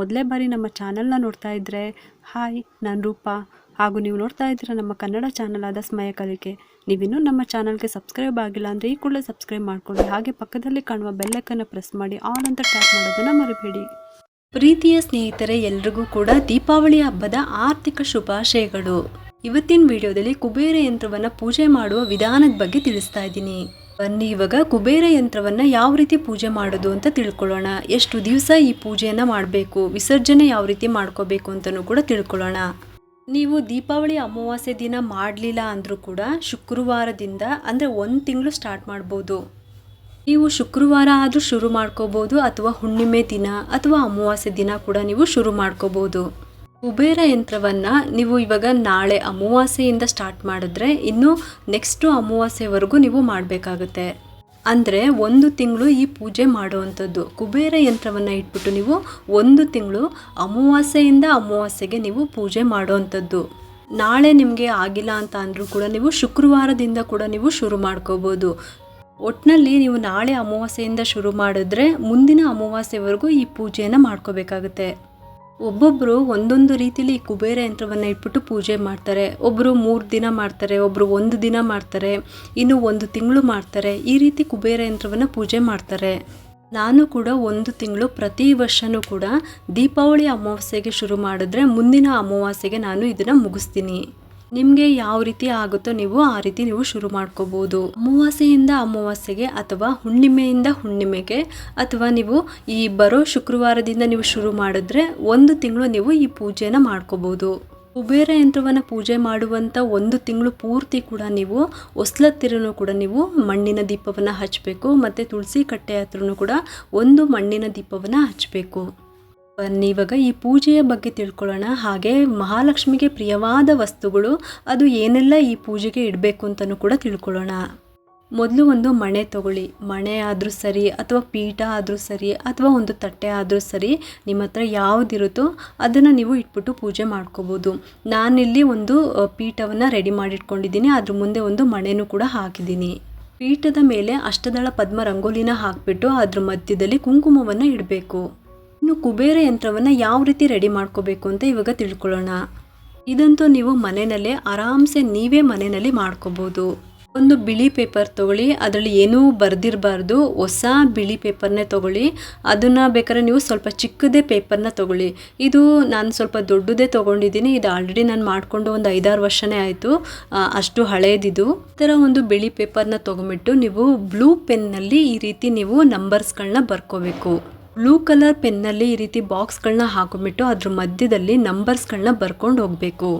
ಮೊದಲೇ ಬಾರಿ ನಮ್ಮ ಚಾನಲ್ನ ನೋಡ್ತಾ ಇದ್ದರೆ ಹಾಯ್, ನಾನು ರೂಪಾ. ಹಾಗೂ ನೀವು ನೋಡ್ತಾ ಇದ್ದೀರಾ ನಮ್ಮ ಕನ್ನಡ ಚಾನಲ್ ಆದ ಸ್ಮಯ ಕಲಿಕೆ. ನೀವಿನ್ನೂ ನಮ್ಮ ಚಾನಲ್ಗೆ ಸಬ್ಸ್ಕ್ರೈಬ್ ಆಗಿಲ್ಲ ಅಂದರೆ ಈ ಕೂಡಲೇ ಸಬ್ಸ್ಕ್ರೈಬ್ ಮಾಡ್ಕೊಳ್ಳಿ. ಹಾಗೆ ಪಕ್ಕದಲ್ಲಿ ಕಾಣುವ ಬೆಲ್ಲಕ್ಕನ್ನು ಪ್ರೆಸ್ ಮಾಡಿ ಆಲ್ ಅಂತ ಟ್ಯಾಪ್ ಮಾಡೋದನ್ನು ಮರಿಬೇಡಿ. ಪ್ರೀತಿಯ ಸ್ನೇಹಿತರೆ, ಎಲ್ರಿಗೂ ಕೂಡ ದೀಪಾವಳಿ ಹಬ್ಬದ ಆರ್ಥಿಕ ಶುಭಾಶಯಗಳು. ಇವತ್ತಿನ ವಿಡಿಯೋದಲ್ಲಿ ಕುಬೇರ ಯಂತ್ರವನ್ನು ಪೂಜೆ ಮಾಡುವ ವಿಧಾನದ ಬಗ್ಗೆ ತಿಳಿಸ್ತಾ ಇದ್ದೀನಿ. ಬನ್ನಿ, ಇವಾಗ ಕುಬೇರ ಯಂತ್ರವನ್ನ ಯಾವ ರೀತಿ ಪೂಜೆ ಮಾಡೋದು ಅಂತ ತಿಳ್ಕೊಳ್ಳೋಣ. ಎಷ್ಟು ದಿವಸ ಈ ಪೂಜೆಯನ್ನು ಮಾಡಬೇಕು, ವಿಸರ್ಜನೆ ಯಾವ ರೀತಿ ಮಾಡ್ಕೋಬೇಕು ಅಂತಲೂ ಕೂಡ ತಿಳ್ಕೊಳ್ಳೋಣ. ನೀವು ದೀಪಾವಳಿ ಅಮಾವಾಸ್ಯೆ ದಿನ ಮಾಡಲಿಲ್ಲ ಅಂದರೂ ಕೂಡ ಶುಕ್ರವಾರದಿಂದ, ಅಂದರೆ ಒಂದು ತಿಂಗಳು ಸ್ಟಾರ್ಟ್ ಮಾಡ್ಬೋದು. ನೀವು ಶುಕ್ರವಾರ ಆದರೂ ಶುರು ಮಾಡ್ಕೋಬೋದು, ಅಥವಾ ಹುಣ್ಣಿಮೆ ದಿನ, ಅಥವಾ ಅಮಾವಾಸ್ಯೆ ದಿನ ಕೂಡ ನೀವು ಶುರು ಮಾಡ್ಕೋಬೋದು. ಕುಬೇರ ಯಂತ್ರವನ್ನು ನೀವು ಇವಾಗ ನಾಳೆ ಅಮಾವಾಸ್ಯೆಯಿಂದ ಸ್ಟಾರ್ಟ್ ಮಾಡಿದ್ರೆ ಇನ್ನು ನೆಕ್ಸ್ಟು ಅಮಾವಾಸ್ಯೆವರೆಗೂ ನೀವು ಮಾಡಬೇಕಾಗುತ್ತೆ. ಅಂದರೆ ಒಂದು ತಿಂಗಳು ಈ ಪೂಜೆ ಮಾಡುವಂಥದ್ದು. ಕುಬೇರ ಯಂತ್ರವನ್ನು ಇಟ್ಬಿಟ್ಟು ನೀವು ಒಂದು ತಿಂಗಳು ಅಮಾವಾಸ್ಯೆಯಿಂದ ಅಮಾವಾಸ್ಯೆಗೆ ನೀವು ಪೂಜೆ ಮಾಡುವಂಥದ್ದು. ನಾಳೆ ನಿಮಗೆ ಆಗಿಲ್ಲ ಅಂತ ಅಂದರೂ ಕೂಡ ನೀವು ಶುಕ್ರವಾರದಿಂದ ಕೂಡ ನೀವು ಶುರು ಮಾಡ್ಕೋಬೋದು. ಒಟ್ಟಿನಲ್ಲಿ ನೀವು ನಾಳೆ ಅಮಾವಾಸ್ಯೆಯಿಂದ ಶುರು ಮಾಡಿದ್ರೆ ಮುಂದಿನ ಅಮಾವಾಸ್ಯೆವರೆಗೂ ಈ ಪೂಜೆಯನ್ನು ಮಾಡ್ಕೋಬೇಕಾಗುತ್ತೆ. ಒಬ್ಬೊಬ್ಬರು ಒಂದೊಂದು ರೀತಿಲಿ ಕುಬೇರ ಯಂತ್ರವನ್ನು ಇಟ್ಬಿಟ್ಟು ಪೂಜೆ ಮಾಡ್ತಾರೆ. ಒಬ್ಬರು ಮೂರು ದಿನ ಮಾಡ್ತಾರೆ ಒಬ್ಬರು ಒಂದು ದಿನ ಮಾಡ್ತಾರೆ, ಇನ್ನು ಒಂದು ತಿಂಗಳು ಮಾಡ್ತಾರೆ. ಈ ರೀತಿ ಕುಬೇರ ಯಂತ್ರವನ್ನು ಪೂಜೆ ಮಾಡ್ತಾರೆ. ನಾನು ಕೂಡ ಒಂದು ತಿಂಗಳು ಪ್ರತಿ ವರ್ಷವೂ ಕೂಡ ದೀಪಾವಳಿ ಅಮಾವಾಸ್ಯೆಗೆ ಶುರು ಮಾಡಿದ್ರೆ ಮುಂದಿನ ಅಮಾವಾಸ್ಯೆಗೆ ನಾನು ಇದನ್ನು ಮುಗಿಸ್ತೀನಿ. ನಿಮಗೆ ಯಾವ ರೀತಿ ಆಗುತ್ತೋ ನೀವು ಆ ರೀತಿ ನೀವು ಶುರು ಮಾಡ್ಕೋಬಹುದು ಅಮಾವಾಸ್ಯೆಯಿಂದ ಅಮಾವಾಸ್ಯೆಗೆ ಅಥವಾ ಹುಣ್ಣಿಮೆಯಿಂದ ಹುಣ್ಣಿಮೆಗೆ ಅಥವಾ ನೀವು ಈ ಬರೋ ಶುಕ್ರವಾರದಿಂದ ನೀವು ಶುರು ಮಾಡಿದ್ರೆ ಒಂದು ತಿಂಗಳು ನೀವು ಈ ಪೂಜೆನ ಮಾಡ್ಕೋಬಹುದು ಕುಬೇರ ಯಂತ್ರವನ್ನು ಪೂಜೆ ಮಾಡುವಂಥ ಒಂದು ತಿಂಗಳು ಪೂರ್ತಿ ಕೂಡ ನೀವು ಒಸ್ಲತ್ತಿರನು ಕೂಡ ನೀವು ಮಣ್ಣಿನ ದೀಪವನ್ನು ಹಚ್ಚಬೇಕು ಮತ್ತು ತುಳಸಿ ಕಟ್ಟೆ ಹತ್ರನೂ ಕೂಡ ಒಂದು ಮಣ್ಣಿನ ದೀಪವನ್ನು ಹಚ್ಚಬೇಕು ಬನ್ನಿ, ಇವಾಗ ಈ ಪೂಜೆಯ ಬಗ್ಗೆ ತಿಳ್ಕೊಳ್ಳೋಣ. ಹಾಗೆ ಮಹಾಲಕ್ಷ್ಮಿಗೆ ಪ್ರಿಯವಾದ ವಸ್ತುಗಳು, ಅದು ಏನೆಲ್ಲ ಈ ಪೂಜೆಗೆ ಇಡಬೇಕು ಅಂತಲೂ ಕೂಡ ತಿಳ್ಕೊಳ್ಳೋಣ. ಮೊದಲು ಒಂದು ಮಣೆ ತಗೊಳ್ಳಿ. ಮಣೆ ಆದರೂ ಸರಿ, ಅಥವಾ ಪೀಠ ಆದರೂ ಸರಿ, ಅಥವಾ ಒಂದು ತಟ್ಟೆ ಆದರೂ ಸರಿ, ನಿಮ್ಮ ಹತ್ರ ಯಾವುದಿರುತ್ತೋ ಅದನ್ನು ನೀವು ಇಟ್ಬಿಟ್ಟು ಪೂಜೆ ಮಾಡ್ಕೋಬೋದು. ನಾನಿಲ್ಲಿ ಒಂದು ಪೀಠವನ್ನು ರೆಡಿ ಮಾಡಿಟ್ಕೊಂಡಿದ್ದೀನಿ. ಅದ್ರ ಮುಂದೆ ಒಂದು ಮಣೆನೂ ಕೂಡ ಹಾಕಿದ್ದೀನಿ. ಪೀಠದ ಮೇಲೆ ಅಷ್ಟದಳ ಪದ್ಮ ರಂಗೋಲಿನ ಹಾಕಿಬಿಟ್ಟು ಅದ್ರ ಮಧ್ಯದಲ್ಲಿ ಕುಂಕುಮವನ್ನು ಇಡಬೇಕು. ಇನ್ನು ಕುಬೇರ ಯಂತ್ರವನ್ನು ಯಾವ ರೀತಿ ರೆಡಿ ಮಾಡ್ಕೋಬೇಕು ಅಂತ ಇವಾಗ ತಿಳ್ಕೊಳ್ಳೋಣ. ಇದಂತೂ ನೀವು ಮನೆಯಲ್ಲೇ ಆರಾಮ್ಸೆ ನೀವೇ ಮನೆಯಲ್ಲಿ ಮಾಡ್ಕೋಬೋದು. ಒಂದು ಬಿಳಿ ಪೇಪರ್ ತೊಗೊಳ್ಳಿ, ಅದರಲ್ಲಿ ಏನೂ ಬರೆದಿರಬಾರ್ದು. ಹೊಸ ಬಿಳಿ ಪೇಪರ್ನೇ ತೊಗೊಳ್ಳಿ. ಅದನ್ನು ಬೇಕಾದ್ರೆ ನೀವು ಸ್ವಲ್ಪ ಚಿಕ್ಕದೇ ಪೇಪರ್ನ ತೊಗೊಳ್ಳಿ. ಇದು ನಾನು ಸ್ವಲ್ಪ ದೊಡ್ಡದೇ ತೊಗೊಂಡಿದ್ದೀನಿ. ಇದು ಆಲ್ರೆಡಿ ನಾನು ಮಾಡಿಕೊಂಡು ಒಂದು ಐದಾರು ವರ್ಷನೇ ಆಯಿತು. ಅಷ್ಟು ಹಳೇದಿದು. ಈ ಥರ ಒಂದು ಬಿಳಿ ಪೇಪರ್ನ ತೊಗೊಂಬಿಟ್ಟು ನೀವು ಬ್ಲೂ ಪೆನ್ನಲ್ಲಿ ಈ ರೀತಿ ನೀವು ನಂಬರ್ಸ್ಗಳನ್ನ ಬರ್ಕೋಬೇಕು. ಬ್ಲೂ ಕಲರ್ ಪೆನ್ನಲ್ಲಿ ಈ ರೀತಿ ಬಾಕ್ಸ್ಗಳನ್ನ ಹಾಕೊಂಡ್ಬಿಟ್ಟು ಅದ್ರ ಮಧ್ಯದಲ್ಲಿ ನಂಬರ್ಸ್ಗಳನ್ನ ಬರ್ಕೊಂಡು ಹೋಗಬೇಕು.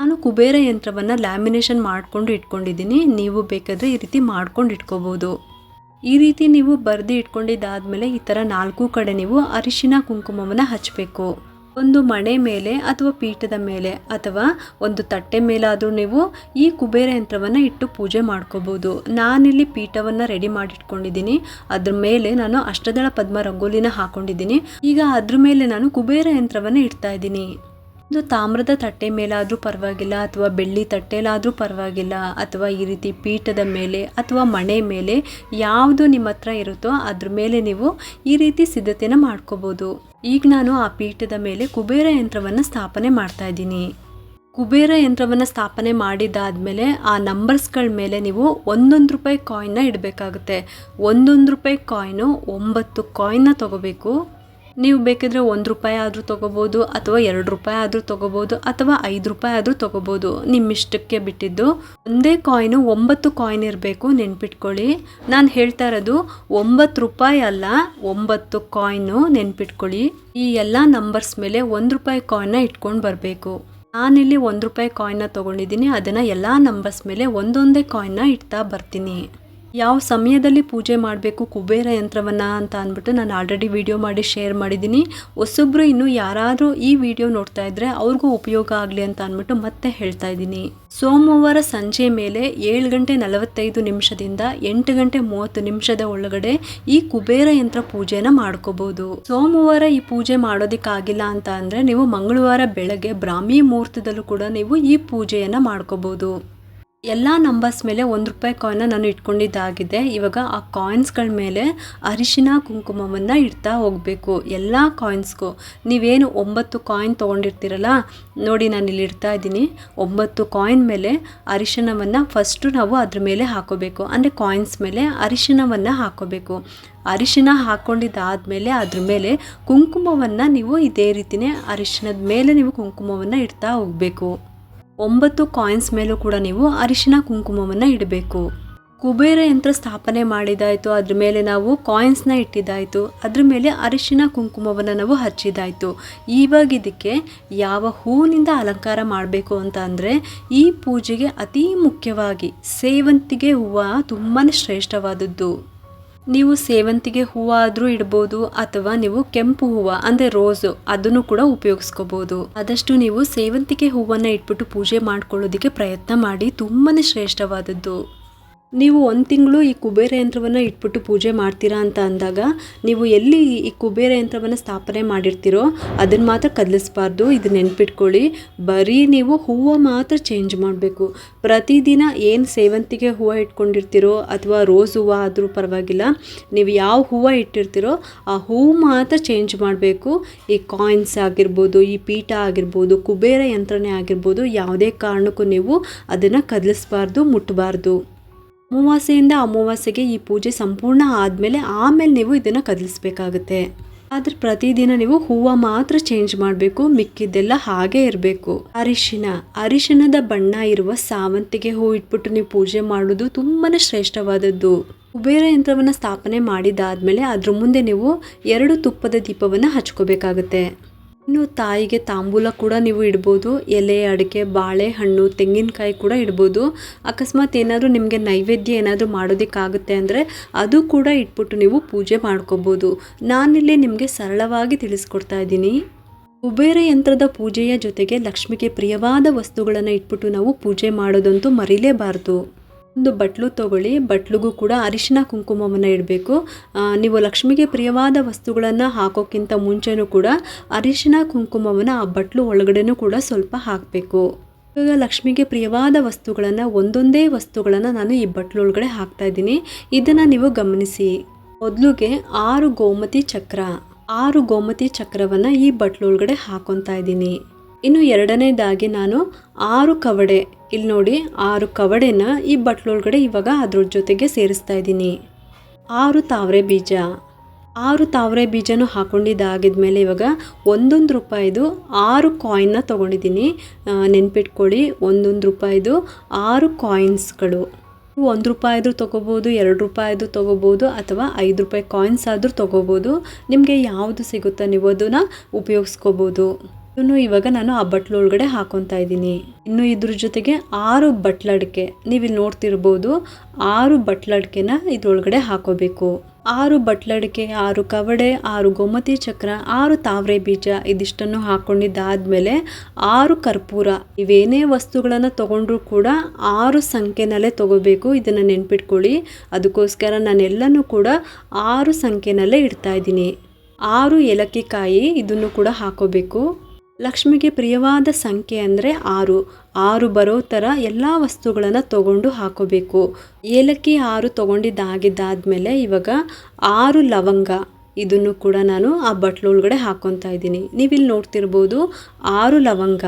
ನಾನು ಕುಬೇರ ಯಂತ್ರವನ್ನು ಲ್ಯಾಮಿನೇಷನ್ ಮಾಡಿಕೊಂಡು ಇಟ್ಕೊಂಡಿದ್ದೀನಿ. ನೀವು ಬೇಕಾದರೆ ಈ ರೀತಿ ಮಾಡ್ಕೊಂಡು ಇಟ್ಕೋಬೋದು. ಈ ರೀತಿ ನೀವು ಬರೆದು ಇಟ್ಕೊಂಡಿದ್ದಾದಮೇಲೆ ಈ ಥರ ನಾಲ್ಕು ಕಡೆ ನೀವು ಅರಿಶಿನ ಕುಂಕುಮವನ್ನು ಹಚ್ಚಬೇಕು ಒಂದು ಮಣೆ ಮೇಲೆ ಅಥವಾ ಪೀಠದ ಮೇಲೆ ಅಥವಾ ಒಂದು ತಟ್ಟೆ ಮೇಲಾದರೂ ನೀವು ಈ ಕುಬೇರ ಯಂತ್ರವನ್ನು ಇಟ್ಟು ಪೂಜೆ ಮಾಡ್ಕೋಬೋದು ನಾನಿಲ್ಲಿ ಪೀಠವನ್ನು ರೆಡಿ ಮಾಡಿಟ್ಕೊಂಡಿದ್ದೀನಿ. ಅದ್ರ ಮೇಲೆ ನಾನು ಅಷ್ಟದಳ ಪದ್ಮ ರಂಗೋಲಿನ ಹಾಕೊಂಡಿದ್ದೀನಿ. ಈಗ ಅದ್ರ ಮೇಲೆ ನಾನು ಕುಬೇರ ಯಂತ್ರವನ್ನು ಇಡ್ತಾ ಇದ್ದೀನಿ. ಒಂದು ತಾಮ್ರದ ತಟ್ಟೆ ಮೇಲಾದರೂ ಪರವಾಗಿಲ್ಲ ಅಥವಾ ಬೆಳ್ಳಿ ತಟ್ಟೆಲಾದರೂ ಪರವಾಗಿಲ್ಲ ಅಥವಾ ಈ ರೀತಿ ಪೀಠದ ಮೇಲೆ ಅಥವಾ ಮಣೆ ಮೇಲೆ ಯಾವುದು ನಿಮ್ಮ ಹತ್ರ ಇರುತ್ತೋ ಅದ್ರ ಮೇಲೆ ನೀವು ಈ ರೀತಿ ಸಿದ್ಧತೆನ ಮಾಡ್ಕೋಬೋದು ಈಗ ನಾನು ಆ ಪೀಠದ ಮೇಲೆ ಕುಬೇರ ಯಂತ್ರವನ್ನು ಸ್ಥಾಪನೆ ಮಾಡ್ತಾ ಇದ್ದೀನಿ. ಕುಬೇರ ಯಂತ್ರವನ್ನು ಸ್ಥಾಪನೆ ಮಾಡಿದ್ದಾದಮೇಲೆ ಆ ನಂಬರ್ಸ್ಗಳ ಮೇಲೆ ನೀವು ಒಂದೊಂದು ರೂಪಾಯಿ ಕಾಯಿನ್ನ ಇಡಬೇಕಾಗುತ್ತೆ. ಒಂದೊಂದು ರೂಪಾಯಿ ಕಾಯಿನು ಒಂಬತ್ತು ಕಾಯಿನ್ನ ತೊಗೋಬೇಕು. ನೀವು ಬೇಕಿದ್ರೆ ಒಂದು ರೂಪಾಯಿ ಆದರೂ ತೊಗೋಬೋದು, ಅಥವಾ ಎರಡು ರೂಪಾಯಿ ಆದರೂ ತೊಗೋಬೋದು, ಅಥವಾ ಐದು ರೂಪಾಯಿ ಆದರೂ ತೊಗೋಬೋದು. ನಿಮ್ಮ ಇಷ್ಟಕ್ಕೆ ಬಿಟ್ಟಿದ್ದು ಒಂದೇ ಕಾಯಿನು ಒಂಬತ್ತು ಕಾಯಿನ್ ಇರಬೇಕು, ನೆನ್ಪಿಟ್ಕೊಳ್ಳಿ. ನಾನು ಹೇಳ್ತಾ ಇರೋದು ಒಂಬತ್ತು ರೂಪಾಯಿ ಅಲ್ಲ, ಒಂಬತ್ತು ಕಾಯಿನು ನೆನ್ಪಿಟ್ಕೊಳ್ಳಿ. ಈ ಎಲ್ಲ ನಂಬರ್ಸ್ ಮೇಲೆ ಒಂದು ರೂಪಾಯಿ ಕಾಯಿನ್ನ ಇಟ್ಕೊಂಡು ಬರಬೇಕು. ನಾನಿಲ್ಲಿ ಒಂದು ರೂಪಾಯಿ ಕಾಯಿನ್ನ ತೊಗೊಂಡಿದ್ದೀನಿ, ಅದನ್ನು ಎಲ್ಲ ನಂಬರ್ಸ್ ಮೇಲೆ ಒಂದೊಂದೇ ಕಾಯಿನ್ನ ಇಡ್ತಾ ಬರ್ತೀನಿ. ಯಾವ ಸಮಯದಲ್ಲಿ ಪೂಜೆ ಮಾಡಬೇಕು ಕುಬೇರ ಯಂತ್ರವನ್ನು ಅಂತ ಅಂದ್ಬಿಟ್ಟು ನಾನು ಆಲ್ರೆಡಿ ವಿಡಿಯೋ ಮಾಡಿ ಶೇರ್ ಮಾಡಿದ್ದೀನಿ. ಹೊಸೊಬ್ಬರು ಇನ್ನು ಯಾರಾದರೂ ಈ ವಿಡಿಯೋ ನೋಡ್ತಾ ಇದ್ದರೆ ಅವ್ರಿಗೂ ಉಪಯೋಗ ಆಗಲಿ ಅಂತ ಅಂದ್ಬಿಟ್ಟು ಮತ್ತೆ ಹೇಳ್ತಾ ಇದ್ದೀನಿ. ಸೋಮವಾರ ಸಂಜೆ ಮೇಲೆ ಏಳು ಗಂಟೆ ನಲವತ್ತೈದು ನಿಮಿಷದಿಂದ ಎಂಟು ಗಂಟೆ ಮೂವತ್ತು ನಿಮಿಷದ ಒಳಗಡೆ ಈ ಕುಬೇರ ಯಂತ್ರ ಪೂಜೆನ ಮಾಡ್ಕೋಬಹುದು ಸೋಮವಾರ ಈ ಪೂಜೆ ಮಾಡೋದಕ್ಕಾಗಿಲ್ಲ ಅಂತ ಅಂದರೆ ನೀವು ಮಂಗಳವಾರ ಬೆಳಗ್ಗೆ ಬ್ರಾಹ್ಮಿ ಮುಹೂರ್ತದಲ್ಲೂ ಕೂಡ ನೀವು ಈ ಪೂಜೆಯನ್ನು ಮಾಡ್ಕೋಬಹುದು ಎಲ್ಲ ನಂಬರ್ಸ್ ಮೇಲೆ ಒಂದು ರೂಪಾಯಿ ಕಾಯಿನ್ನ ನಾನು ಇಟ್ಕೊಂಡಿದ್ದಾಗಿದೆ. ಇವಾಗ ಆ ಕಾಯಿನ್ಸ್ಗಳ ಮೇಲೆ ಅರಿಶಿನ ಕುಂಕುಮವನ್ನು ಇಡ್ತಾ ಹೋಗಬೇಕು. ಎಲ್ಲ ಕಾಯಿನ್ಸ್ಗೂ ನೀವೇನು ಒಂಬತ್ತು ಕಾಯಿನ್ ತೊಗೊಂಡಿರ್ತೀರಲ್ಲ, ನೋಡಿ ನಾನು ಇಲ್ಲಿ ಇಡ್ತಾ ಇದ್ದೀನಿ. ಒಂಬತ್ತು ಕಾಯಿನ್ ಮೇಲೆ ಅರಿಶಿನವನ್ನು ಫಸ್ಟು ನಾವು ಅದ್ರ ಮೇಲೆ ಹಾಕೋಬೇಕು. ಅಂದರೆ ಕಾಯಿನ್ಸ್ ಮೇಲೆ ಅರಿಶಿನವನ್ನು ಹಾಕೋಬೇಕು. ಅರಿಶಿನ ಹಾಕ್ಕೊಂಡಿದ್ದಾದಮೇಲೆ ಅದ್ರ ಮೇಲೆ ಕುಂಕುಮವನ್ನು ನೀವು ಇದೇ ರೀತಿಯೇ ಅರಿಶಿನದ ಮೇಲೆ ನೀವು ಕುಂಕುಮವನ್ನು ಇಡ್ತಾ ಹೋಗಬೇಕು. ಒಂಬತ್ತು ಕಾಯಿನ್ಸ್ ಮೇಲೂ ಕೂಡ ನೀವು ಅರಿಶಿನ ಕುಂಕುಮವನ್ನು ಇಡಬೇಕು. ಕುಬೇರ ಯಂತ್ರ ಸ್ಥಾಪನೆ ಮಾಡಿದಾಯಿತು, ಅದ್ರ ಮೇಲೆ ನಾವು ಕಾಯಿನ್ಸ್ನ ಇಟ್ಟಿದ್ದಾಯಿತು ಅದ್ರ ಮೇಲೆ ಅರಿಶಿನ ಕುಂಕುಮವನ್ನು ನಾವು ಹಚ್ಚಿದಾಯಿತು. ಇವಾಗ ಇದಕ್ಕೆ ಯಾವ ಹೂವಿನಿಂದ ಅಲಂಕಾರ ಮಾಡಬೇಕು ಅಂತ ಅಂದರೆ, ಈ ಪೂಜೆಗೆ ಅತಿ ಮುಖ್ಯವಾಗಿ ಸೇವಂತಿಗೆ ಹೂವು ತುಂಬಾ ಶ್ರೇಷ್ಠವಾದದ್ದು. ನೀವು ಸೇವಂತಿಗೆ ಹೂವಾದರೂ ಇಡ್ಬೋದು ಅಥವಾ ನೀವು ಕೆಂಪು ಹೂವು, ಅಂದರೆ ರೋಸು, ಅದನ್ನು ಕೂಡ ಉಪಯೋಗಿಸ್ಕೋಬೋದು. ಆದಷ್ಟು ನೀವು ಸೇವಂತಿಗೆ ಹೂವನ್ನು ಇಟ್ಬಿಟ್ಟು ಪೂಜೆ ಮಾಡ್ಕೊಳ್ಳೋದಕ್ಕೆ ಪ್ರಯತ್ನ ಮಾಡಿ ತುಂಬಾ ಶ್ರೇಷ್ಠವಾದದ್ದು. ನೀವು ಒಂದು ತಿಂಗಳು ಈ ಕುಬೇರ ಯಂತ್ರವನ್ನು ಇಟ್ಬಿಟ್ಟು ಪೂಜೆ ಮಾಡ್ತೀರಾ ಅಂತ ಅಂದಾಗ, ನೀವು ಎಲ್ಲಿ ಈ ಕುಬೇರ ಯಂತ್ರವನ್ನು ಸ್ಥಾಪನೆ ಮಾಡಿರ್ತೀರೋ ಅದನ್ನು ಮಾತ್ರ ಕದಲಿಸ್ಬಾರ್ದು, ಇದು ನೆನ್ಪಿಟ್ಕೊಳ್ಳಿ. ಬರೀ ನೀವು ಹೂವು ಮಾತ್ರ ಚೇಂಜ್ ಮಾಡಬೇಕು. ಪ್ರತಿದಿನ ಏನು ಸೇವಂತಿಗೆ ಹೂವು ಇಟ್ಕೊಂಡಿರ್ತೀರೋ ಅಥವಾ ರೋಸ್ ಹೂವು ಆದರೂ ಪರವಾಗಿಲ್ಲ, ನೀವು ಯಾವ ಹೂವು ಇಟ್ಟಿರ್ತೀರೋ ಆ ಹೂವು ಮಾತ್ರ ಚೇಂಜ್ ಮಾಡಬೇಕು. ಈ ಕಾಯಿನ್ಸ್ ಆಗಿರ್ಬೋದು, ಈ ಪೀಠ ಆಗಿರ್ಬೋದು, ಕುಬೇರ ಯಂತ್ರನೇ ಆಗಿರ್ಬೋದು, ಯಾವುದೇ ಕಾರಣಕ್ಕೂ ನೀವು ಅದನ್ನು ಕದಲಿಸ್ಬಾರ್ದು ಮುಟ್ಟಬಾರ್ದು ಅಮಾವಾಸ್ಯೆಯಿಂದ ಅಮಾವಾಸ್ಯೆಗೆ ಈ ಪೂಜೆ ಸಂಪೂರ್ಣ ಆದಮೇಲೆ ಆಮೇಲೆ ನೀವು ಇದನ್ನು ಕದಲಿಸ್ಬೇಕಾಗುತ್ತೆ. ಆದರೆ ಪ್ರತಿದಿನ ನೀವು ಹೂವು ಮಾತ್ರ ಚೇಂಜ್ ಮಾಡಬೇಕು, ಮಿಕ್ಕಿದ್ದೆಲ್ಲ ಹಾಗೆ ಇರಬೇಕು. ಅರಿಶಿನ, ಅರಿಶಿಣದ ಬಣ್ಣ ಇರುವ ಸಾವಂತಿಗೆ ಹೂ ಇಟ್ಬಿಟ್ಟು ನೀವು ಪೂಜೆ ಮಾಡೋದು ತುಂಬಾ ಶ್ರೇಷ್ಠವಾದದ್ದು. ಕುಬೇರ ಯಂತ್ರವನ್ನು ಸ್ಥಾಪನೆ ಮಾಡಿದಾದ್ಮೇಲೆ ಅದ್ರ ಮುಂದೆ ನೀವು ಎರಡು ತುಪ್ಪದ ದೀಪವನ್ನು ಹಚ್ಕೋಬೇಕಾಗುತ್ತೆ. ಇನ್ನು ತಾಯಿಗೆ ತಾಂಬೂಲ ಕೂಡ ನೀವು ಇಡ್ಬೋದು, ಎಲೆ, ಅಡಿಕೆ ಬಾಳೆಹಣ್ಣು ತೆಂಗಿನಕಾಯಿ ಕೂಡ ಇಡ್ಬೋದು. ಅಕಸ್ಮಾತ್ ಏನಾದರೂ ನಿಮಗೆ ನೈವೇದ್ಯ ಏನಾದರೂ ಮಾಡೋದಕ್ಕಾಗುತ್ತೆ ಅಂದರೆ ಅದು ಕೂಡ ಇಟ್ಬಿಟ್ಟು ನೀವು ಪೂಜೆ ಮಾಡ್ಕೋಬೋದು. ನಾನಿಲ್ಲಿ ನಿಮಗೆ ಸರಳವಾಗಿ ತಿಳಿಸ್ಕೊಡ್ತಾ ಇದ್ದೀನಿ. ಕುಬೇರ ಯಂತ್ರದ ಪೂಜೆಯ ಜೊತೆಗೆ ಲಕ್ಷ್ಮಿಗೆ ಪ್ರಿಯವಾದ ವಸ್ತುಗಳನ್ನು ಇಟ್ಬಿಟ್ಟು ನಾವು ಪೂಜೆ ಮಾಡೋದಂತೂ ಮರಿಲೇಬಾರ್ದು. ಒಂದು ಬಟ್ಲು ತಗೊಳ್ಳಿ, ಬಟ್ಲಿಗೂ ಕೂಡ ಅರಿಶಿನ ಕುಂಕುಮವನ್ನು ಇಡಬೇಕು. ನೀವು ಲಕ್ಷ್ಮಿಗೆ ಪ್ರಿಯವಾದ ವಸ್ತುಗಳನ್ನು ಹಾಕೋಕ್ಕಿಂತ ಮುಂಚೆನೂ ಕೂಡ ಅರಿಶಿನ ಕುಂಕುಮವನ್ನು ಆ ಬಟ್ಲು ಒಳಗಡೆನೂ ಕೂಡ ಸ್ವಲ್ಪ ಹಾಕಬೇಕು. ಇವಾಗ ಲಕ್ಷ್ಮಿಗೆ ಪ್ರಿಯವಾದ ವಸ್ತುಗಳನ್ನು, ಒಂದೊಂದೇ ವಸ್ತುಗಳನ್ನು ನಾನು ಈ ಬಟ್ಲೊಳಗಡೆ ಹಾಕ್ತಾ ಇದ್ದೀನಿ. ಇದನ್ನು ನೀವು ಗಮನಿಸಿ. ಮೊದಲಿಗೆ ಆರು ಗೋಮತಿ ಚಕ್ರ. ಆರು ಗೋಮತಿ ಚಕ್ರವನ್ನು ಈ ಬಟ್ಲೊಳಗಡೆ ಹಾಕೊತಾ ಇದ್ದೀನಿ. ಇನ್ನು ಎರಡನೇದಾಗಿ ನಾನು ಆರು ಕವಡೆ. ಇಲ್ಲಿ ನೋಡಿ ಆರು ಕವಡೆನ ಈ ಬಟ್ಲೊಳಗಡೆ ಇವಾಗ ಅದ್ರ ಜೊತೆಗೆ ಸೇರಿಸ್ತಾ ಇದ್ದೀನಿ. ಆರು ತಾವರೆ ಬೀಜ. ಆರು ತಾವರೆ ಬೀಜನೂ ಹಾಕೊಂಡಿದ್ದಾಗಿದ್ಮೇಲೆ ಇವಾಗ ಒಂದೊಂದು ರೂಪಾಯಿದು ಆರು ಕಾಯಿನ್ನ ತೊಗೊಂಡಿದ್ದೀನಿ. ನೆನ್ಪಿಟ್ಕೊಳ್ಳಿ, ಒಂದೊಂದು ರೂಪಾಯಿದು ಆರು ಕಾಯಿನ್ಸ್ಗಳು. ಒಂದು ರೂಪಾಯಿದು ತೊಗೋಬೋದು, ಎರಡು ರೂಪಾಯಿದು ತೊಗೋಬೋದು, ಅಥವಾ ಐದು ರೂಪಾಯಿ ಕಾಯಿನ್ಸ್ ಆದರೂ ತೊಗೋಬೋದು. ನಿಮಗೆ ಯಾವುದು ಸಿಗುತ್ತೋ ನೀವು ಅದನ್ನು ಉಪಯೋಗಿಸ್ಕೋಬೋದು. ಇದನ್ನು ಇವಾಗ ನಾನು ಆ ಬಟ್ಲು ಒಳಗಡೆ ಹಾಕೊತಾ ಇದ್ದೀನಿ. ಇನ್ನು ಇದ್ರ ಜೊತೆಗೆ ಆರು ಬಟ್ಲಡಿಕೆ. ನೀವು ಇಲ್ಲಿ ನೋಡ್ತಿರ್ಬೋದು ಆರು ಬಟ್ಲಡಿಕೆನ ಇದ್ರೊಳಗಡೆ ಹಾಕೋಬೇಕು. ಆರು ಬಟ್ಲಡಿಕೆ, ಆರು ಕವಡೆ, ಆರು ಗೋಮತಿ ಚಕ್ರ, ಆರು ತಾವರೆ ಬೀಜ ಇದಿಷ್ಟನ್ನು ಹಾಕೊಂಡಿದ್ದಾದ್ಮೇಲೆ ಆರು ಕರ್ಪೂರ. ಇವೇನೇ ವಸ್ತುಗಳನ್ನು ತಗೊಂಡ್ರೂ ಕೂಡ ಆರು ಸಂಖ್ಯೆನಲ್ಲೇ ತಗೋಬೇಕು. ಇದನ್ನು ನೆನ್ಪಿಟ್ಕೊಳ್ಳಿ. ಅದಕ್ಕೋಸ್ಕರ ನಾನೆಲ್ಲನೂ ಕೂಡ ಆರು ಸಂಖ್ಯೆನಲ್ಲೇ ಇಡ್ತಾ ಇದ್ದೀನಿ. ಆರು ಏಲಕ್ಕಿ ಕಾಯಿ ಇದನ್ನು ಕೂಡ ಹಾಕೋಬೇಕು. ಲಕ್ಷ್ಮಿಗೆ ಪ್ರಿಯವಾದ ಸಂಖ್ಯೆ ಅಂದರೆ ಆರು. ಆರು ಬರೋ ಥರ ಎಲ್ಲ ವಸ್ತುಗಳನ್ನು ತಗೊಂಡು ಹಾಕೋಬೇಕು. ಏಲಕ್ಕಿ ಆರು ತೊಗೊಂಡಿದ್ದಾಗಿದ್ದಾದಮೇಲೆ ಇವಾಗ ಆರು ಲವಂಗ. ಇದನ್ನು ಕೂಡ ನಾನು ಆ ಬಟ್ಲೊಳಗಡೆ ಹಾಕ್ಕೊತಾ ಇದ್ದೀನಿ. ನೀವಿಲ್ಲಿ ನೋಡ್ತಿರ್ಬೋದು ಆರು ಲವಂಗ.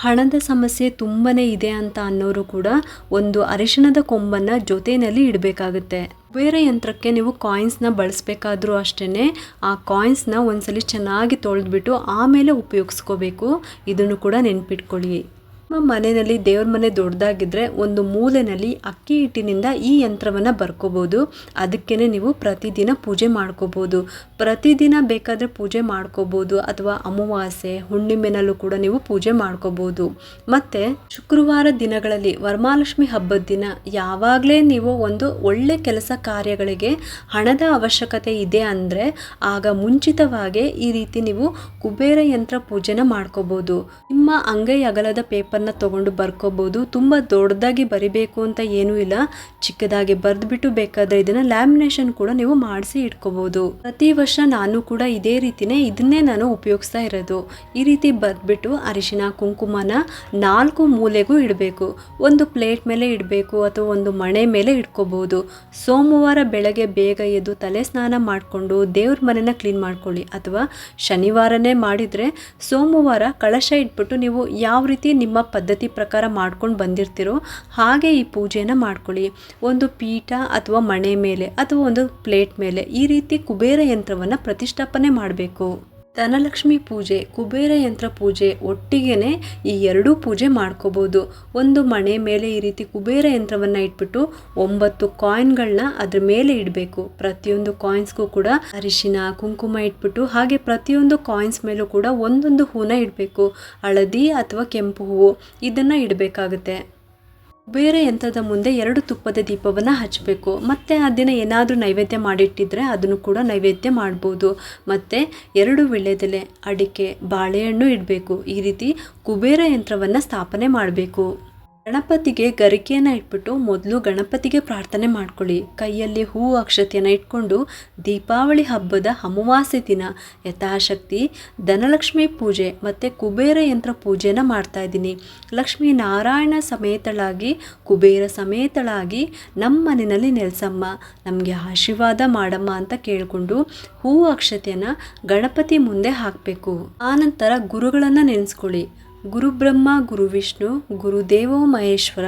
ಹಣದ ಸಮಸ್ಯೆ ತುಂಬಾ ಇದೆ ಅಂತ ಅನ್ನೋರು ಕೂಡ ಒಂದು ಅರಿಶಿಣದ ಕೊಂಬನ್ನು ಜೊತೆಯಲ್ಲಿ ಇಡಬೇಕಾಗುತ್ತೆ. ಬೇರೆ ಯಂತ್ರಕ್ಕೆ ನೀವು ಕಾಯಿನ್ಸ್ನ ಬಳಸಬೇಕಾದ್ರೂ ಅಷ್ಟೇ ಆ ಕಾಯಿನ್ಸ್ನ ಒಂದ್ಸಲಿ ಚೆನ್ನಾಗಿ ತೊಳೆದ್ಬಿಟ್ಟು ಆಮೇಲೆ ಉಪಯೋಗಿಸ್ಕೋಬೇಕು. ಇದನ್ನು ಕೂಡ ನೆನ್ಪಿಟ್ಕೊಳ್ಳಿ. ನಿಮ್ಮ ಮನೆಯಲ್ಲಿ ದೇವ್ರ ಮನೆ ದೊಡ್ಡದಾಗಿದ್ದರೆ ಒಂದು ಮೂಲೆಯಲ್ಲಿ ಅಕ್ಕಿ ಹಿಟ್ಟಿನಿಂದ ಈ ಯಂತ್ರವನ್ನು ಬರ್ಕೋಬೋದು. ಅದಕ್ಕೇ ನೀವು ಪ್ರತಿದಿನ ಪೂಜೆ ಮಾಡ್ಕೋಬೋದು. ಪ್ರತಿದಿನ ಬೇಕಾದರೆ ಪೂಜೆ ಮಾಡ್ಕೋಬೋದು ಅಥವಾ ಅಮಾವಾಸ್ಯೆ, ಹುಣ್ಣಿಮೆನಲ್ಲೂ ಕೂಡ ನೀವು ಪೂಜೆ ಮಾಡ್ಕೋಬೋದು. ಮತ್ತು ಶುಕ್ರವಾರ ದಿನಗಳಲ್ಲಿ ವರಮಹಾಲಕ್ಷ್ಮಿ ಹಬ್ಬದ ದಿನ ಯಾವಾಗಲೇ ನೀವು ಒಂದು ಒಳ್ಳೆ ಕೆಲಸ ಕಾರ್ಯಗಳಿಗೆ ಹಣದ ಅವಶ್ಯಕತೆ ಇದೆ ಅಂದರೆ ಆಗ ಮುಂಚಿತವಾಗಿ ಈ ರೀತಿ ನೀವು ಕುಬೇರ ಯಂತ್ರ ಪೂಜೆನ ಮಾಡ್ಕೋಬೋದು. ನಿಮ್ಮ ಅಂಗೈ ಅಗಲದ ಪೇಪರ್ ಪೇಪರ್ನ ತೊಗೊಂಡು ಬರ್ಕೋಬೋದು. ತುಂಬ ದೊಡ್ಡದಾಗಿ ಬರಿಬೇಕು ಅಂತ ಏನೂ ಇಲ್ಲ. ಚಿಕ್ಕದಾಗಿ ಬರೆದ್ಬಿಟ್ಟು ಬೇಕಾದರೆ ಇದನ್ನು ಲ್ಯಾಮಿನೇಷನ್ ಕೂಡ ನೀವು ಮಾಡಿಸಿ ಇಟ್ಕೋಬೋದು. ಪ್ರತಿ ವರ್ಷ ನಾನು ಕೂಡ ಇದೇ ರೀತಿನೇ ಇದನ್ನೇ ನಾನು ಉಪಯೋಗಿಸ್ತಾ ಇರೋದು. ಈ ರೀತಿ ಬರೆದ್ಬಿಟ್ಟು ಅರಿಶಿನ, ಕುಂಕುಮನ ನಾಲ್ಕು ಮೂಲೆಗೂ ಇಡಬೇಕು. ಒಂದು ಪ್ಲೇಟ್ ಮೇಲೆ ಇಡಬೇಕು ಅಥವಾ ಒಂದು ಮಣೆ ಮೇಲೆ ಇಟ್ಕೋಬಹುದು ಸೋಮವಾರ ಬೆಳಗ್ಗೆ ಬೇಗ ಎದ್ದು ತಲೆ ಸ್ನಾನ ಮಾಡಿಕೊಂಡು ದೇವ್ರ ಮನೆನ ಕ್ಲೀನ್ ಮಾಡ್ಕೊಳ್ಳಿ. ಅಥವಾ ಶನಿವಾರನೇ ಮಾಡಿದರೆ ಸೋಮವಾರ ಕಳಶ ಇಟ್ಬಿಟ್ಟು ನೀವು ಯಾವ ರೀತಿ ನಿಮ್ಮ ಪದ್ಧತಿ ಪ್ರಕಾರ ಮಾಡ್ಕೊಂಡು ಬಂದಿರ್ತೀರೋ ಹಾಗೆ ಈ ಪೂಜೆನ ಮಾಡ್ಕೊಳ್ಳಿ. ಒಂದು ಪೀಠ ಅಥವಾ ಮಣೆ ಮೇಲೆ ಅಥವಾ ಒಂದು ಪ್ಲೇಟ್ ಮೇಲೆ ಈ ರೀತಿ ಕುಬೇರ ಯಂತ್ರವನ್ನು ಪ್ರತಿಷ್ಠಾಪನೆ ಮಾಡಬೇಕು. ಧನಲಕ್ಷ್ಮಿ ಪೂಜೆ, ಕುಬೇರ ಯಂತ್ರ ಪೂಜೆ ಒಟ್ಟಿಗೆನೆ ಈ ಎರಡೂ ಪೂಜೆ ಮಾಡ್ಕೋಬೋದು. ಒಂದು ಮಣೆ ಮೇಲೆ ಈ ರೀತಿ ಕುಬೇರ ಯಂತ್ರವನ್ನು ಇಟ್ಬಿಟ್ಟು ಒಂಬತ್ತು ಕಾಯಿನ್ಗಳನ್ನ ಅದ್ರ ಮೇಲೆ ಇಡಬೇಕು. ಪ್ರತಿಯೊಂದು ಕಾಯಿನ್ಸ್ಗೂ ಕೂಡ ಅರಿಶಿನ, ಕುಂಕುಮ ಇಟ್ಬಿಟ್ಟು ಹಾಗೆ ಪ್ರತಿಯೊಂದು ಕಾಯಿನ್ಸ್ ಮೇಲೂ ಕೂಡ ಒಂದೊಂದು ಹೂನ ಇಡಬೇಕು. ಹಳದಿ ಅಥವಾ ಕೆಂಪು ಹೂವು ಇದನ್ನು ಇಡಬೇಕಾಗುತ್ತೆ. ಬೇರೆ ಯಂತ್ರದ ಮುಂದೆ ಎರಡು ತುಪ್ಪದ ದೀಪವನ್ನು ಹಚ್ಚಬೇಕು ಮತ್ತು ಆ ದಿನ ಏನಾದರೂ ನೈವೇದ್ಯ ಮಾಡಿಟ್ಟಿದ್ರೆ ಅದನ್ನು ಕೂಡ ನೈವೇದ್ಯ ಮಾಡ್ಬೋದು. ಮತ್ತು ಎರಡು ವಿಳ್ಯದೆಲೆ ಅಡಿಕೆ, ಬಾಳೆಹಣ್ಣು ಇಡಬೇಕು. ಈ ರೀತಿ ಕುಬೇರ ಯಂತ್ರವನ್ನು ಸ್ಥಾಪನೆ ಮಾಡಬೇಕು. ಗಣಪತಿಗೆ ಗರಿಕೆಯನ್ನು ಇಟ್ಬಿಟ್ಟು ಮೊದಲು ಗಣಪತಿಗೆ ಪ್ರಾರ್ಥನೆ ಮಾಡ್ಕೊಳ್ಳಿ. ಕೈಯಲ್ಲಿ ಹೂ ಅಕ್ಷತೆಯನ್ನು ಇಟ್ಕೊಂಡು ದೀಪಾವಳಿ ಹಬ್ಬದ ಅಮಾವಾಸ್ಯೆ ದಿನ ಯಥಾಶಕ್ತಿ, ಧನಲಕ್ಷ್ಮಿ ಪೂಜೆ ಮತ್ತು ಕುಬೇರ ಯಂತ್ರ ಪೂಜೆನ ಮಾಡ್ತಾ ಇದ್ದೀನಿ. ಲಕ್ಷ್ಮೀ ನಾರಾಯಣ ಸಮೇತಳಾಗಿ, ಕುಬೇರ ಸಮೇತಳಾಗಿ ನಮ್ಮ ಮನೆಯಲ್ಲಿ ನೆಲೆಸಮ್ಮ, ನಮಗೆ ಆಶೀರ್ವಾದ ಮಾಡಮ್ಮ ಅಂತ ಕೇಳಿಕೊಂಡು ಹೂ ಅಕ್ಷತೆಯನ್ನು ಗಣಪತಿ ಮುಂದೆ ಹಾಕಬೇಕು. ಆನಂತರ ಗುರುಗಳನ್ನು ನೆನೆಸ್ಕೊಳ್ಳಿ. ಗುರು ಗುರುವಿಷ್ಣು ಗುರು ವಿಷ್ಣು ಗುರುದೇವೋ ಮಹೇಶ್ವರ,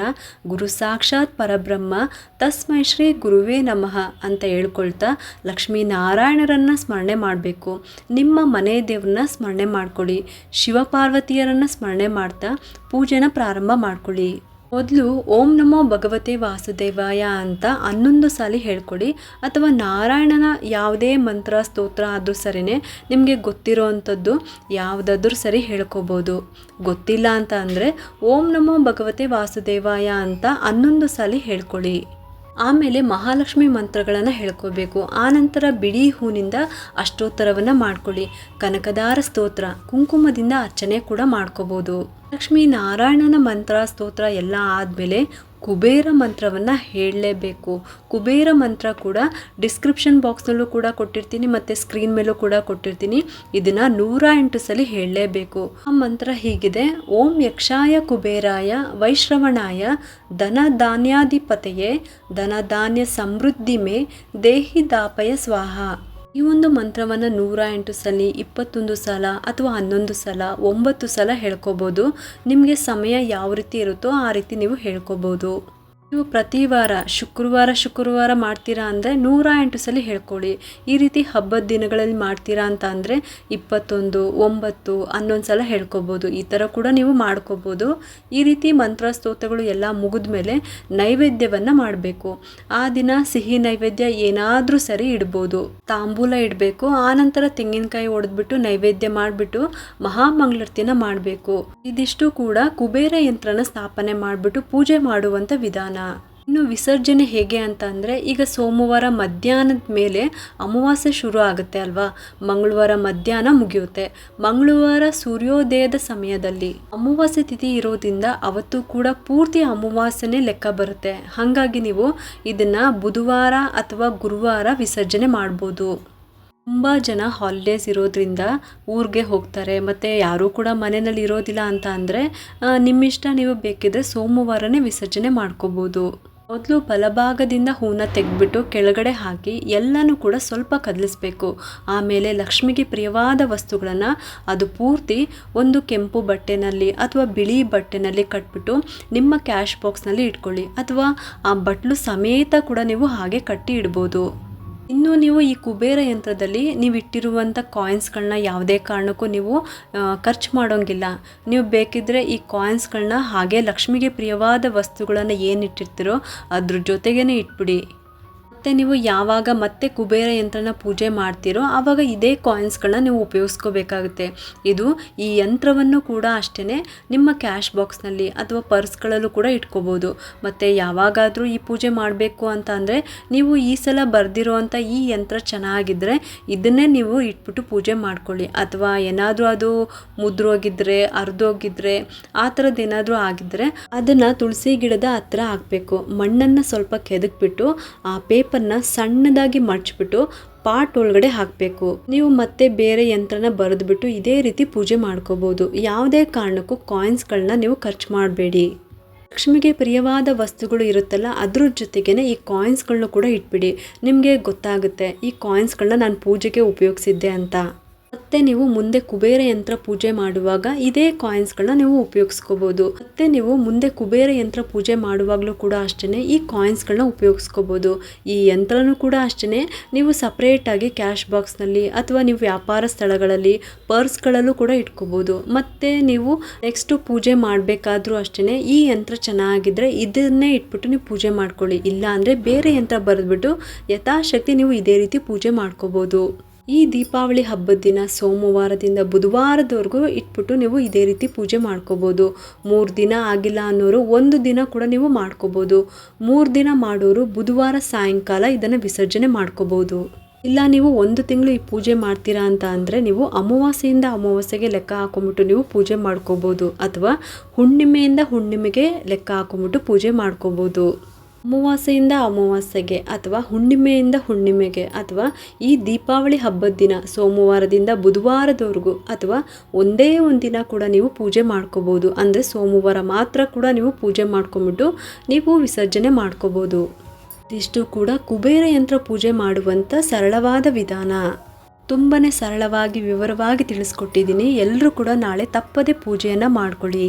ಗುರು ಸಾಕ್ಷಾತ್ ಪರಬ್ರಹ್ಮ, ತಸ್ಮೈ ಶ್ರೀ ಗುರುವೇ ನಮಃ ಅಂತ ಹೇಳ್ಕೊಳ್ತಾ ಲಕ್ಷ್ಮೀನಾರಾಯಣರನ್ನು ಸ್ಮರಣೆ ಮಾಡಬೇಕು. ನಿಮ್ಮ ಮನೆ ದೇವ್ರನ್ನ ಸ್ಮರಣೆ ಮಾಡ್ಕೊಳ್ಳಿ. ಶಿವಪಾರ್ವತಿಯರನ್ನು ಸ್ಮರಣೆ ಮಾಡ್ತಾ ಪೂಜೆನ ಪ್ರಾರಂಭ ಮಾಡ್ಕೊಳ್ಳಿ. ಮೊದಲು ಓಂ ನಮೋ ಭಗವತೆ ವಾಸುದೇವಾಯ ಅಂತ ಹನ್ನೊಂದು ಸಾಲಿ ಹೇಳ್ಕೊಡಿ. ಅಥವಾ ನಾರಾಯಣನ ಯಾವುದೇ ಮಂತ್ರ, ಸ್ತೋತ್ರ ಆದರೂ ಸರಿನೇ ನಿಮಗೆ ಗೊತ್ತಿರೋ ಅಂಥದ್ದು ಯಾವುದಾದ್ರೂ ಸರಿ ಹೇಳ್ಕೊಬೋದು. ಗೊತ್ತಿಲ್ಲ ಅಂತ ಅಂದರೆ ಓಂ ನಮೋ ಭಗವತೆ ವಾಸುದೇವಾಯ ಅಂತ ಹನ್ನೊಂದು ಸಾಲಿ ಹೇಳ್ಕೊಳ್ಳಿ ಆಮೇಲೆ ಮಹಾಲಕ್ಷ್ಮಿ ಮಂತ್ರಗಳನ್ನು ಹೇಳ್ಕೋಬೇಕು. ಆನಂತರ ಬಿಳಿ ಹೂನಿಂದ ಅಷ್ಟೋತ್ತರವನ್ನು ಮಾಡ್ಕೊಳ್ಳಿ. ಕನಕದಾರ ಸ್ತೋತ್ರ, ಕುಂಕುಮದಿಂದ ಅರ್ಚನೆ ಕೂಡ ಮಾಡ್ಕೋಬೋದು. ಲಕ್ಷ್ಮೀ ನಾರಾಯಣನ ಮಂತ್ರ, ಸ್ತೋತ್ರ ಎಲ್ಲ ಆದಮೇಲೆ ಕುಬೇರ ಮಂತ್ರವನ್ನು ಹೇಳಲೇಬೇಕು. ಕುಬೇರ ಮಂತ್ರ ಕೂಡ ಡಿಸ್ಕ್ರಿಪ್ಷನ್ ಬಾಕ್ಸ್ನಲ್ಲೂ ಕೂಡ ಕೊಟ್ಟಿರ್ತೀನಿ, ಮತ್ತು ಸ್ಕ್ರೀನ್ ಮೇಲೂ ಕೂಡ ಕೊಟ್ಟಿರ್ತೀನಿ. ಇದನ್ನು ನೂರ ಎಂಟು ಸಲ ಹೇಳಲೇಬೇಕು. ಆ ಮಂತ್ರ ಹೀಗಿದೆ, ಓಂ ಯಕ್ಷಾಯ ಕುಬೇರಾಯ ವೈಶ್ರವಣಾಯ ಧನ ಧಾನ್ಯಾಧಿಪತೆಯೇ ಧನ ಸಮೃದ್ಧಿ ಮೇ ದೇಹಿ ದಾಪಯ ಸ್ವಾಹ. ಈ ಒಂದು ಮಂತ್ರವನ್ನು ನೂರ ಎಂಟು ಸಲ, ಇಪ್ಪತ್ತೊಂದು ಸಲ ಅಥವಾ ಹನ್ನೊಂದು ಸಲ, ಒಂಬತ್ತು ಸಲ ಹೇಳ್ಕೋಬೋದು. ನಿಮಗೆ ಸಮಯ ಯಾವ ರೀತಿ ಇರುತ್ತೋ ಆ ರೀತಿ ನೀವು ಹೇಳ್ಕೊಬೋದು. ನೀವು ಪ್ರತಿ ವಾರ, ಶುಕ್ರವಾರ ಶುಕ್ರವಾರ ಮಾಡ್ತೀರಾ ಅಂದರೆ ನೂರ ಎಂಟು ಸಲ ಹೇಳ್ಕೊಳ್ಳಿ ಈ ರೀತಿ ಹಬ್ಬದ ದಿನಗಳಲ್ಲಿ ಮಾಡ್ತೀರಾ ಅಂತ ಅಂದರೆ ಇಪ್ಪತ್ತೊಂದು, ಒಂಬತ್ತು, ಹನ್ನೊಂದು ಸಲ ಹೇಳ್ಕೊಬೋದು. ಈ ಥರ ಕೂಡ ನೀವು ಮಾಡ್ಕೋಬೋದು. ಈ ರೀತಿ ಮಂತ್ರ ಸ್ತೋತ್ರಗಳು ಎಲ್ಲ ಮುಗಿದ ಮೇಲೆ ನೈವೇದ್ಯವನ್ನು ಮಾಡಬೇಕು. ಆ ದಿನ ಸಿಹಿ ನೈವೇದ್ಯ ಏನಾದರೂ ಸರಿ ಇಡ್ಬೋದು. ತಾಂಬೂಲ ಇಡಬೇಕು, ಆನಂತರ ತೆಂಗಿನಕಾಯಿ ಒಡೆದ್ಬಿಟ್ಟು ನೈವೇದ್ಯ ಮಾಡಿಬಿಟ್ಟು ಮಹಾಮಂಗಳಾರತಿನ ಮಾಡಬೇಕು. ಇದಿಷ್ಟು ಕೂಡ ಕುಬೇರ ಯಂತ್ರನ ಸ್ಥಾಪನೆ ಮಾಡಿಬಿಟ್ಟು ಪೂಜೆ ಮಾಡುವಂಥ ವಿಧಾನ. ಇನ್ನು ವಿಸರ್ಜನೆ ಹೇಗೆ ಅಂತ ಅಂದರೆ, ಈಗ ಸೋಮವಾರ ಮಧ್ಯಾಹ್ನದ ಮೇಲೆ ಅಮಾವಾಸ್ಯೆ ಶುರು ಆಗುತ್ತೆ ಅಲ್ವಾ? ಮಂಗಳವಾರ ಮಧ್ಯಾಹ್ನ ಮುಗಿಯುತ್ತೆ. ಮಂಗಳವಾರ ಸೂರ್ಯೋದಯದ ಸಮಯದಲ್ಲಿ ಅಮಾವಾಸ್ಯೆ ತಿಥಿ ಇರೋದ್ರಿಂದ ಅವತ್ತು ಕೂಡ ಪೂರ್ತಿ ಅಮಾವಾಸ್ಯೆ ಲೆಕ್ಕ ಬರುತ್ತೆ. ಹಾಗಾಗಿ ನೀವು ಇದನ್ನು ಬುಧವಾರ ಅಥವಾ ಗುರುವಾರ ವಿಸರ್ಜನೆ ಮಾಡ್ಬೋದು. ತುಂಬ ಜನ ಹಾಲಿಡೇಸ್ ಇರೋದ್ರಿಂದ ಊರಿಗೆ ಹೋಗ್ತಾರೆ. ಮತ್ತು ಯಾರೂ ಕೂಡ ಮನೆಯಲ್ಲಿ ಇರೋದಿಲ್ಲ ಅಂತ ಅಂದರೆ ನಿಮ್ಮಿಷ್ಟ ನೀವು ಬೇಕಿದ್ರೆ ಸೋಮವಾರನೇ ವಿಸರ್ಜನೆ ಮಾಡ್ಕೋಬೋದು. ಮೊದಲು ಬಲಭಾಗದಿಂದ ಹೂನ ತೆಗೆದ್ಬಿಟ್ಟು ಕೆಳಗಡೆ ಹಾಕಿ ಎಲ್ಲನೂ ಕೂಡ ಸ್ವಲ್ಪ ಕದಲಿಸ್ಬೇಕು. ಆಮೇಲೆ ಲಕ್ಷ್ಮಿಗೆ ಪ್ರಿಯವಾದ ವಸ್ತುಗಳನ್ನು ಅದು ಪೂರ್ತಿ ಒಂದು ಕೆಂಪು ಬಟ್ಟೆನಲ್ಲಿ ಅಥವಾ ಬಿಳಿ ಬಟ್ಟೆನಲ್ಲಿ ಕಟ್ಬಿಟ್ಟು ನಿಮ್ಮ ಕ್ಯಾಶ್ ಬಾಕ್ಸ್ನಲ್ಲಿ ಇಟ್ಕೊಳ್ಳಿ. ಅಥವಾ ಆ ಬಟ್ಲು ಸಮೇತ ಕೂಡ ನೀವು ಹಾಗೆ ಕಟ್ಟಿ ಇಡ್ಬೋದು. ಇನ್ನು ನೀವು ಈ ಕುಬೇರ ಯಂತ್ರದಲ್ಲಿ ನೀವು ಇಟ್ಟಿರುವಂಥ ಕಾಯಿನ್ಸ್ಗಳನ್ನ ಯಾವುದೇ ಕಾರಣಕ್ಕೂ ನೀವು ಖರ್ಚು ಮಾಡೋಂಗಿಲ್ಲ. ನೀವು ಬೇಕಿದ್ದರೆ ಈ ಕಾಯಿನ್ಸ್ಗಳನ್ನ ಹಾಗೆ ಲಕ್ಷ್ಮಿಗೆ ಪ್ರಿಯವಾದ ವಸ್ತುಗಳನ್ನು ಏನು ಇಟ್ಟಿರ್ತೀರೋ ಅದ್ರ ಜೊತೆಗೇ ಇಟ್ಬಿಡಿ. ಮತ್ತು ನೀವು ಯಾವಾಗ ಮತ್ತೆ ಕುಬೇರ ಯಂತ್ರನ ಪೂಜೆ ಮಾಡ್ತೀರೋ ಆವಾಗ ಇದೇ ಕಾಯಿನ್ಸ್ಗಳನ್ನ ನೀವು ಉಪಯೋಗಿಸ್ಕೋಬೇಕಾಗುತ್ತೆ. ಇದು ಈ ಯಂತ್ರವನ್ನು ಕೂಡ ಅಷ್ಟೇ ನಿಮ್ಮ ಕ್ಯಾಶ್ ಬಾಕ್ಸ್ನಲ್ಲಿ ಅಥವಾ ಪರ್ಸ್ಗಳಲ್ಲೂ ಕೂಡ ಇಟ್ಕೋಬೋದು. ಮತ್ತು ಯಾವಾಗಾದರೂ ಈ ಪೂಜೆ ಮಾಡಬೇಕು ಅಂತ ಅಂದರೆ ನೀವು ಈ ಸಲ ಬರೆದಿರುವಂಥ ಈ ಯಂತ್ರ ಚೆನ್ನಾಗಿದ್ದರೆ ಇದನ್ನೇ ನೀವು ಇಟ್ಬಿಟ್ಟು ಪೂಜೆ ಮಾಡ್ಕೊಳ್ಳಿ. ಅಥವಾ ಏನಾದರೂ ಅದು ಮುದ್ರೋಗಿದ್ರೆ, ಅರ್ಧೋಗಿದ್ರೆ, ಆ ಥರದ್ದು ಏನಾದರೂ ಆಗಿದ್ದರೆ ಅದನ್ನು ತುಳಸಿ ಗಿಡದ ಹತ್ರ ಹಾಕಬೇಕು. ಮಣ್ಣನ್ನು ಸ್ವಲ್ಪ ಕೆದಕ್ಬಿಟ್ಟು ಆ ಪೇಪರ್ನ ಸಣ್ಣದಾಗಿ ಮಡ್ಚಿಬಿಟ್ಟು ಪಾಟ್ ಒಳಗಡೆ ಹಾಕಬೇಕು. ನೀವು ಮತ್ತೆ ಬೇರೆ ಯಂತ್ರನ ಬರೆದ್ಬಿಟ್ಟು ಇದೇ ರೀತಿ ಪೂಜೆ ಮಾಡ್ಕೋಬಹುದು ಯಾವುದೇ ಕಾರಣಕ್ಕೂ ಕಾಯಿನ್ಸ್ಗಳನ್ನ ನೀವು ಖರ್ಚು ಮಾಡಬೇಡಿ. ಲಕ್ಷ್ಮಿಗೆ ಪ್ರಿಯವಾದ ವಸ್ತುಗಳು ಇರುತ್ತಲ್ಲ, ಅದ್ರ ಜೊತೆಗೇನೆ ಈ ಕಾಯಿನ್ಸ್ಗಳನ್ನ ಕೂಡ ಇಟ್ಬಿಡಿ. ನಿಮಗೆ ಗೊತ್ತಾಗುತ್ತೆ, ಈ ಕಾಯಿನ್ಸ್ಗಳನ್ನ ನಾನು ಪೂಜೆಗೆ ಉಪಯೋಗಿಸಿದ್ದೆ ಅಂತ. ಮತ್ತೆ ನೀವು ಮುಂದೆ ಕುಬೇರ ಯಂತ್ರ ಪೂಜೆ ಮಾಡುವಾಗ ಇದೇ ಕಾಯಿನ್ಸ್ಗಳನ್ನ ನೀವು ಉಪಯೋಗಿಸ್ಕೋಬಹುದು ಮತ್ತೆ ನೀವು ಮುಂದೆ ಕುಬೇರ ಯಂತ್ರ ಪೂಜೆ ಮಾಡುವಾಗಲೂ ಕೂಡ ಅಷ್ಟೇ ಈ ಕಾಯಿನ್ಸ್ಗಳನ್ನ ಉಪಯೋಗಿಸ್ಕೋಬಹುದು ಈ ಯಂತ್ರನೂ ಕೂಡ ಅಷ್ಟೇ ನೀವು ಸಪ್ರೇಟಾಗಿ ಕ್ಯಾಶ್ ಬಾಕ್ಸ್ನಲ್ಲಿ ಅಥವಾ ನೀವು ವ್ಯಾಪಾರ ಸ್ಥಳಗಳಲ್ಲಿ ಪರ್ಸ್ಗಳಲ್ಲೂ ಕೂಡ ಇಟ್ಕೋಬಹುದು ಮತ್ತೆ ನೀವು ನೆಕ್ಸ್ಟ್ ಪೂಜೆ ಮಾಡಬೇಕಾದ್ರೂ ಅಷ್ಟೇ ಈ ಯಂತ್ರ ಚೆನ್ನಾಗಿದ್ರೆ ಇದನ್ನೇ ಇಟ್ಬಿಟ್ಟು ನೀವು ಪೂಜೆ ಮಾಡ್ಕೊಳ್ಳಿ. ಇಲ್ಲ ಅಂದರೆ ಬೇರೆ ಯಂತ್ರ ಬರೆದ್ಬಿಟ್ಟು ಯಥಾಶಕ್ತಿ ನೀವು ಇದೇ ರೀತಿ ಪೂಜೆ ಮಾಡ್ಕೋಬೋದು. ಈ ದೀಪಾವಳಿ ಹಬ್ಬದ ದಿನ ಸೋಮವಾರದಿಂದ ಬುಧವಾರದವರೆಗೂ ಇಟ್ಬಿಟ್ಟು ನೀವು ಇದೇ ರೀತಿ ಪೂಜೆ ಮಾಡ್ಕೋಬೋದು. ಮೂರು ದಿನ ಆಗಿಲ್ಲ ಅನ್ನೋರು ಒಂದು ದಿನ ಕೂಡ ನೀವು ಮಾಡ್ಕೋಬೋದು. ಮೂರು ದಿನ ಮಾಡೋರು ಬುಧವಾರ ಸಾಯಂಕಾಲ ಇದನ್ನು ವಿಸರ್ಜನೆ ಮಾಡ್ಕೋಬೋದು. ಇಲ್ಲ, ನೀವು ಒಂದು ತಿಂಗಳು ಈ ಪೂಜೆ ಮಾಡ್ತೀರಾ ಅಂತ ಅಂದರೆ ನೀವು ಅಮಾವಾಸ್ಯೆಯಿಂದ ಅಮಾವಾಸ್ಯೆಗೆ ಲೆಕ್ಕ ಹಾಕೊಂಬಿಟ್ಟು ನೀವು ಪೂಜೆ ಮಾಡ್ಕೋಬೋದು. ಅಥವಾ ಹುಣ್ಣಿಮೆಯಿಂದ ಹುಣ್ಣಿಮೆಗೆ ಲೆಕ್ಕ ಹಾಕೊಂಬಿಟ್ಟು ಪೂಜೆ ಮಾಡ್ಕೋಬೋದು. ಅಮಾವಾಸ್ಯೆಯಿಂದ ಅಮಾವಾಸ್ಯೆಗೆ ಅಥವಾ ಹುಣ್ಣಿಮೆಯಿಂದ ಹುಣ್ಣಿಮೆಗೆ ಅಥವಾ ಈ ದೀಪಾವಳಿ ಹಬ್ಬದ ದಿನ ಸೋಮವಾರದಿಂದ ಬುಧವಾರದವರೆಗೂ ಅಥವಾ ಒಂದೇ ಒಂದು ದಿನ ಕೂಡ ನೀವು ಪೂಜೆ ಮಾಡ್ಕೋಬೋದು. ಅಂದರೆ ಸೋಮವಾರ ಮಾತ್ರ ಕೂಡ ನೀವು ಪೂಜೆ ಮಾಡ್ಕೊಂಬಿಟ್ಟು ನೀವು ವಿಸರ್ಜನೆ ಮಾಡ್ಕೋಬೋದು. ಇದಿಷ್ಟು ಕೂಡ ಕುಬೇರ ಯಂತ್ರ ಪೂಜೆ ಮಾಡುವಂಥ ಸರಳವಾದ ವಿಧಾನ. ತುಂಬಾ ಸರಳವಾಗಿ ವಿವರವಾಗಿ ತಿಳಿಸ್ಕೊಟ್ಟಿದ್ದೀನಿ. ಎಲ್ಲರೂ ಕೂಡ ನಾಳೆ ತಪ್ಪದೆ ಪೂಜೆಯನ್ನು ಮಾಡ್ಕೊಳ್ಳಿ.